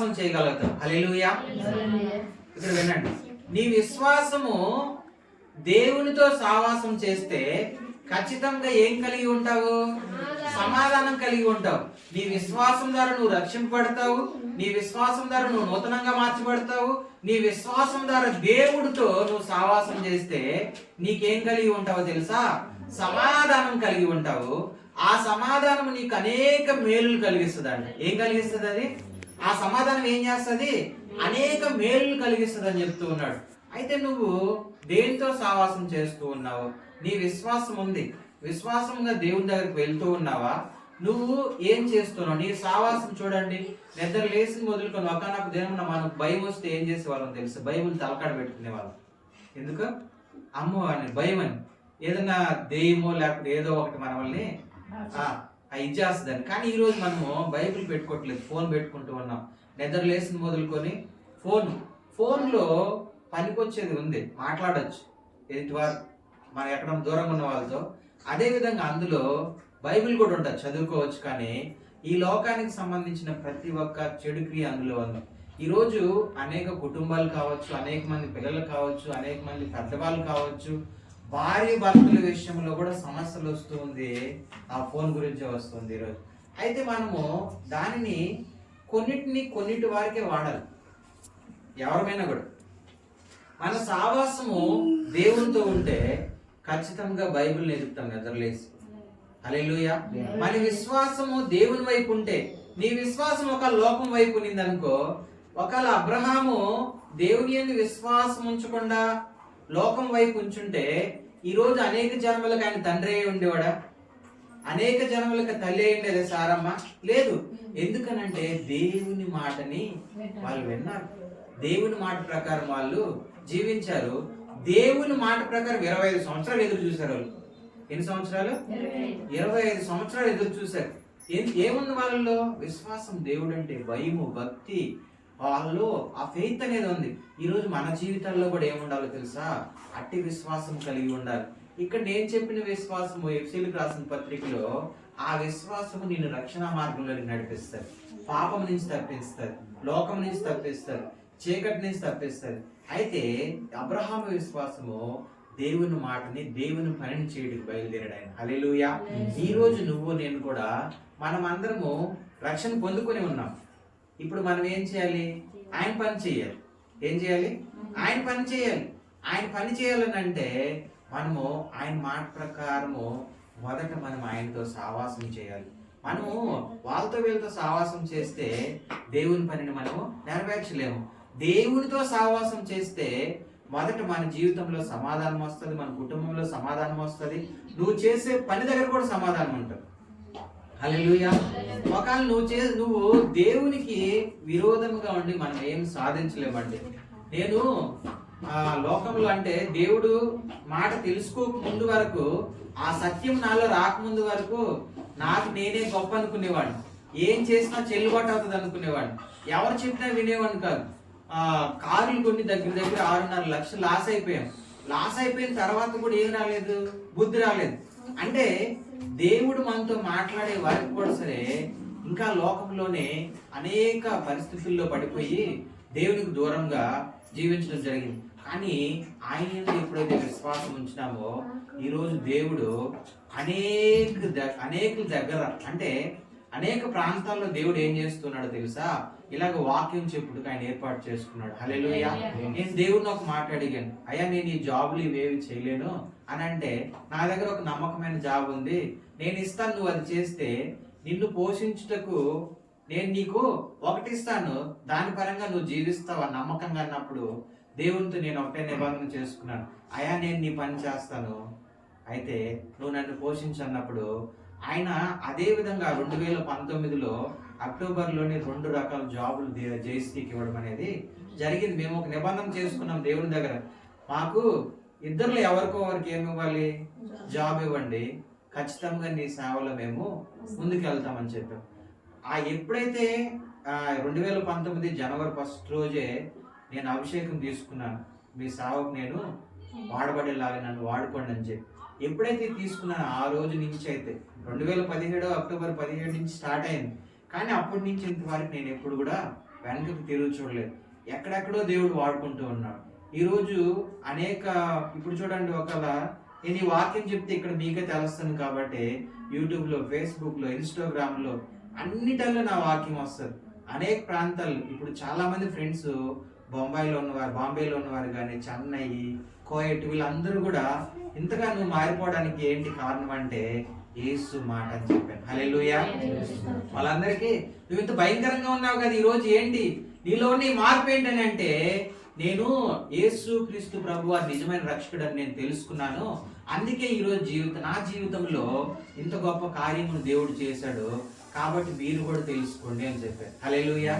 సావాసం చేయగలుగుతావు హల్లెలూయా. ఇక్కడ వినండి. నీ విశ్వాసము దేవునితో సావాసం చేస్తే ఖచ్చితంగా ఏం కలిగి ఉంటావు? సమాధానం కలిగి ఉంటావు. నీ విశ్వాసం ద్వారా నువ్వు రక్షింపబడతావు. నీ విశ్వాసం ద్వారా నువ్వు నూతనంగా మార్చబడతావు. నీ విశ్వాసం ద్వారా దేవుడితో నువ్వు సావాసం చేస్తే నీకేం కలిగి ఉంటావో తెలుసా? సమాధానం కలిగి ఉంటావు. ఆ సమాధానం నీకు అనేక మేలులు కలిగిస్తుంది అంట ఏం కలిగిస్తుంది అది ఆ సమాధానం ఏం చేస్తుంది? అనేక మేలు కలిగిస్తుంది అని చెప్తూ ఉన్నాడు. అయితే నువ్వు దేనితో సావాసం చేస్తూ ఉన్నావు? నీ విశ్వాసం ఉంది. విశ్వాసంగా దేవుని దగ్గరికి వెళ్తూ ఉన్నావా? నువ్వు ఏం చేస్తున్నావు? నీ సావాసం చూడండి. నిద్ర లేచి మొదలుకొని ఒకనొక దినం మనకు భయం వస్తే ఏం చేసేవాళ్ళం తెలుసు? బైబుల్ తలకాడ పెట్టుకునే వాళ్ళు ఎందుకు? అమ్మో అని భయం అని ఏదైనా దెయ్యమో లేకపోతే ఏదో ఒకటి మనల్ని ఇది చేస్తుందని కానీ ఈరోజు మనము బైబిల్ పెట్టుకోవట్లేదు ఫోన్ పెట్టుకుంటూ ఉన్నాం. నిద్ర లేసిన మొదలుకొని ఫోన్ ఫోన్లో పనికొచ్చేది ఉంది. మాట్లాడచ్చు. ఎదుటి వారు మనం ఎక్కడ దూరంగా ఉన్న వాళ్ళతో. అదేవిధంగా అందులో బైబిల్ కూడా ఉంటుంది. చదువుకోవచ్చు కానీ ఈ లోకానికి సంబంధించిన ప్రతి ఒక్క చెడు క్రియ అందులో ఉంది. ఈరోజు అనేక కుటుంబాలు కావచ్చు అనేక మంది పిల్లలు కావచ్చు అనేక మంది పెద్దవాళ్ళు కావచ్చు భార్య భర్తల విషయంలో కూడా సమస్యలు వస్తుంది. ఆ ఫోన్ గురించే వస్తుంది ఈరోజు. అయితే మనము దానిని కొన్నిటిని కొన్నిటి వారికే వాడాలి. ఎవరమైనా కూడా. మన సావాసము దేవునితో ఉంటే ఖచ్చితంగా బైబిల్ ఎదుగుతాం నిద్రలేసి అలెలుయ మన విశ్వాసము దేవుని వైపు ఉంటే నీ విశ్వాసం ఒక లోకం వైపు ఉన్నిందనుకో ఒకవేళ అబ్రహాము దేవుని అని విశ్వాసం ఉంచకుండా లోకం వైపు ఉంచుంటే ఈరోజు అనేక జన్మలకు ఆయన తండ్రి అయి ఉండేవాడా? అనేక జన్మలకు తల్లి అయి ఉండేది సారమ్మ? లేదు. ఎందుకనంటే దేవుని మాటని వాళ్ళు విన్నారు. దేవుని మాట ప్రకారం వాళ్ళు జీవించారు. దేవుని మాట ప్రకారం ఇరవై ఐదు సంవత్సరాలు ఎదురు చూశారు వాళ్ళు. ఎన్ని సంవత్సరాలు? ఇరవై ఐదు సంవత్సరాలు ఎదురు చూశారు. ఏం- ఏముంది వాళ్ళలో? విశ్వాసం దేవుడు అంటే భయము భక్తి వాళ్ళలో ఆ ఫెయిత్ అనేది ఉంది. ఈ రోజు మన జీవితాల్లో కూడా ఏముండాలో తెలుసా? అట్టి విశ్వాసం కలిగి ఉండాలి. ఇక్కడ నేను చెప్పిన విశ్వాసము ఎఫ్సీలకు రాసిన పత్రికలో ఆ విశ్వాసము నిన్ను రక్షణ మార్గంలోకి నడిపిస్తారు పాపం నుంచి తప్పిస్తారు లోకం నుంచి తప్పిస్తారు చీకటి నుంచి తప్పిస్తారు అయితే అబ్రహాము విశ్వాసము దేవుని మాటని దేవుని పనిని చేయడానికి బయలుదేరాడు ఆయన. హల్లెలూయా. ఈ రోజు నువ్వు నేను కూడా మనం అందరము రక్షణ పొందుకొని ఉన్నాం. ఇప్పుడు మనం ఏం చేయాలి? ఆయన పని చేయాలి. ఏం చేయాలి? ఆయన పని చేయాలి. ఆయన పని చేయాలని అంటే మనము ఆయన మాట ప్రకారము మొదట మనం ఆయనతో సావాసం చేయాలి. మనము వాళ్ళతో వీళ్ళతో సావాసం చేస్తే దేవుని పనిని మనము నెరవేర్చలేము. దేవునితో సావాసం చేస్తే మొదట మన జీవితంలో సమాధానం వస్తుంది మన కుటుంబంలో సమాధానం వస్తుంది. నువ్వు చేసే పని దగ్గర కూడా సమాధానం ఉంటుంది. హల్లెలూయా. ఒకవేళ నువ్వు చే నువ్వు దేవునికి విరోధముగా ఉండి మనం ఏం సాధించలేమండి. నేను ఆ లోకంలో అంటే దేవుడు మాట తెలుసుకోక ముందు వరకు ఆ సత్యం నాలో రాకముందు వరకు నాకు నేనే గొప్ప అనుకునేవాడిని. ఏం చేసినా చెల్లుబాటు అవుతుంది అనుకునేవాడు ఎవరు చెప్పినా వినేవాడిని కాదు. ఆ కార్లు కొన్ని దగ్గర దగ్గర ఆరున్నర లక్షలు లాస్ అయిపోయాం. లాస్ అయిపోయిన తర్వాత కూడా ఏం రాలేదు? బుద్ధి రాలేదు. అంటే దేవుడు మనతో మాట్లాడే వారికి కూడా సరే ఇంకా లోకంలోనే అనేక పరిస్థితుల్లో పడిపోయి దేవునికి దూరంగా జీవించడం జరిగింది. కానీ ఆయన ఎప్పుడైతే విశ్వాసం ఉంచినామో ఈరోజు దేవుడు అనేక ద- అనేకుల దగ్గర అంటే అనేక ప్రాంతాల్లో దేవుడు ఏం చేస్తున్నాడో తెలుసా? ఇలాగ వాక్యం చెప్పుడు ఆయన ఏర్పాటు చేసుకున్నాడు. హల్లెలూయా. నేను దేవుడిని ఒక మాట అడిగాను. అయ్యా నేను ఈ జాబులు ఇవేవి చేయలేను అని అంటే నా దగ్గర ఒక నమ్మకమైన జాబ్ ఉంది. నేను ఇస్తాను నువ్వు అది చేస్తే నిన్ను పోషించుటకు నేను నీకు ఒకటి ఇస్తాను. దాని పరంగా నువ్వు జీవిస్తావు నమ్మకంగా అన్నప్పుడు దేవునితో నేను ఒకటే నిబంధన చేసుకున్నాను. అయా నేను నీ పని చేస్తాను. అయితే నువ్వు నన్ను పోషించన్నప్పుడు ఆయన అదే విధంగా రెండు వేల పంతొమ్మిదిలో అక్టోబర్లోని రెండు రకాల జాబులు జయశ్రీకి ఇవ్వడం అనేది జరిగింది. మేము ఒక నిబంధన చేసుకున్నాం దేవుని దగ్గర. మాకు ఇద్దరులో ఎవరికో వారికి ఏమి ఇవ్వాలి? జాబ్ ఇవ్వండి. ఖచ్చితంగా నీ సేవలో మేము ముందుకు వెళ్తామని చెప్పాం. ఆ ఎప్పుడైతే రెండు వేల పంతొమ్మిది జనవరి ఫస్ట్ రోజే నేను అభిషేకం తీసుకున్నాను. మీ సేవకు నేను వాడబడేలాగా నన్ను వాడుకోండి అని చెప్పి. ఎప్పుడైతే తీసుకున్నానో ఆ రోజు నుంచి అయితే రెండు వేల పదిహేడు అక్టోబర్ పదిహేడు నుంచి స్టార్ట్ అయింది. కానీ అప్పటి నుంచి ఇంతవరకు నేను ఎప్పుడు కూడా వెనకకు తిరుగు చూడలేదు. ఎక్కడెక్కడో దేవుడు వాడుకుంటూ ఉన్నాడు. ఈరోజు అనేక ఇప్పుడు చూడండి ఒకవేళ నేను ఈ వాక్యం చెప్తే ఇక్కడ మీకే తెలుస్తుంది కాబట్టి యూట్యూబ్లో ఫేస్బుక్లో ఇన్స్టాగ్రామ్లో అన్నిటల్లో నా వాక్యం వస్తుంది. అనేక ప్రాంతాలు ఇప్పుడు చాలామంది ఫ్రెండ్స్ బొంబాయిలో ఉన్నవారు బాంబేలో ఉన్నవారు కానీ చెన్నై కోయట్ వీళ్ళందరూ కూడా ఇంతగా నువ్వు మారిపోవడానికి ఏంటి కారణం అంటే ఏసు మాట అని చెప్పాను హల్లెలూయా. వాళ్ళందరికీ నువ్వు ఇంత భయంకరంగా ఉన్నావు కదా ఈ రోజు ఏంటి నీలోని మార్పు ఏంటని అంటే నేను యేసు క్రీస్తు ప్రభు వారి నిజమైన రక్షకుడు అని నేను తెలుసుకున్నాను. అందుకే ఈరోజు జీవితం నా జీవితంలో ఇంత గొప్ప కార్యమును దేవుడు చేశాడు. కాబట్టి మీరు కూడా తెలుసుకోండి అని చెప్పారు. హల్లెలూయా.